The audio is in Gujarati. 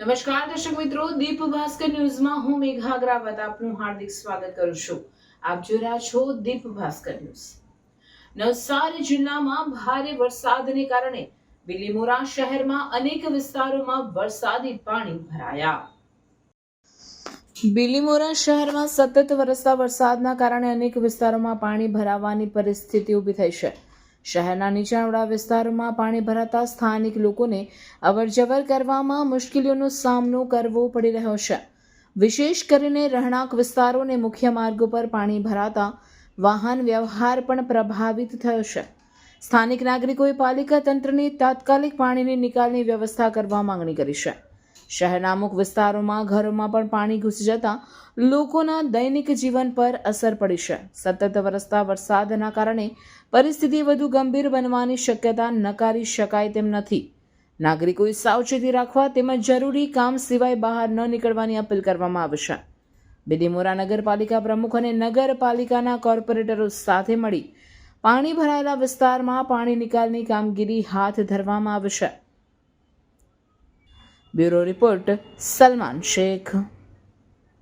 નમસ્કાર, દર્શક મિત્રો. દીપ ભાસ્કર ન્યૂઝમાં હું મેઘા આપનું હાર્દિક સ્વાગત કરું છું. આપ જોઈ રહ્યા છો દીપ ભાસ્કર ન્યૂઝ. નવસારી જિલ્લામાં ભારે વરસાદને કારણે બિલીમોરા શહેરમાં અનેક વિસ્તારોમાં વરસાદી પાણી ભરાયા. બિલીમોરા શહેરમાં સતત વરસતા વરસાદના કારણે અનેક વિસ્તારોમાં પાણી ભરાવાની પરિસ્થિતિ ઊભી થઈ છે. શહેરના નીચાણવાળા વિસ્તારોમાં પાણી ભરાતા સ્થાનિક લોકોને અવરજવર કરવામાં મુશ્કેલીઓનો સામનો કરવો પડી રહ્યો છે. વિશેષ કરીને રહેણાંક વિસ્તારો અને મુખ્ય માર્ગો પર પાણી ભરાતા વાહન વ્યવહાર પણ પ્રભાવિત થયો છે. સ્થાનિક નાગરિકોએ પાલિકા તંત્રની તાત્કાલિક પાણીની નિકાલની વ્યવસ્થા કરવા માંગણી કરી છે. શહેરના અમુક વિસ્તારોમાં ઘરોમાં પણ પાણી ઘૂસી જતા લોકોના દૈનિક જીવન પર અસર પડી છે. સતત વરસતા વરસાદના કારણે પરિસ્થિતિ વધુ ગંભીર બનવાની શક્યતા નકારી શકાય તેમ નથી. નાગરિકોએ સાવચેતી રાખવા તેમજ જરૂરી કામ સિવાય બહાર ન નીકળવાની અપીલ કરવામાં આવશે બીદીમોરા નગરપાલિકા પ્રમુખ અને નગરપાલિકાના કોર્પોરેટરો સાથે મળી પાણી ભરાયેલા વિસ્તારમાં પાણી નિકાલની કામગીરી હાથ ધરવામાં આવશે બ્યુરો રિપોર્ટ સલમાન શેખ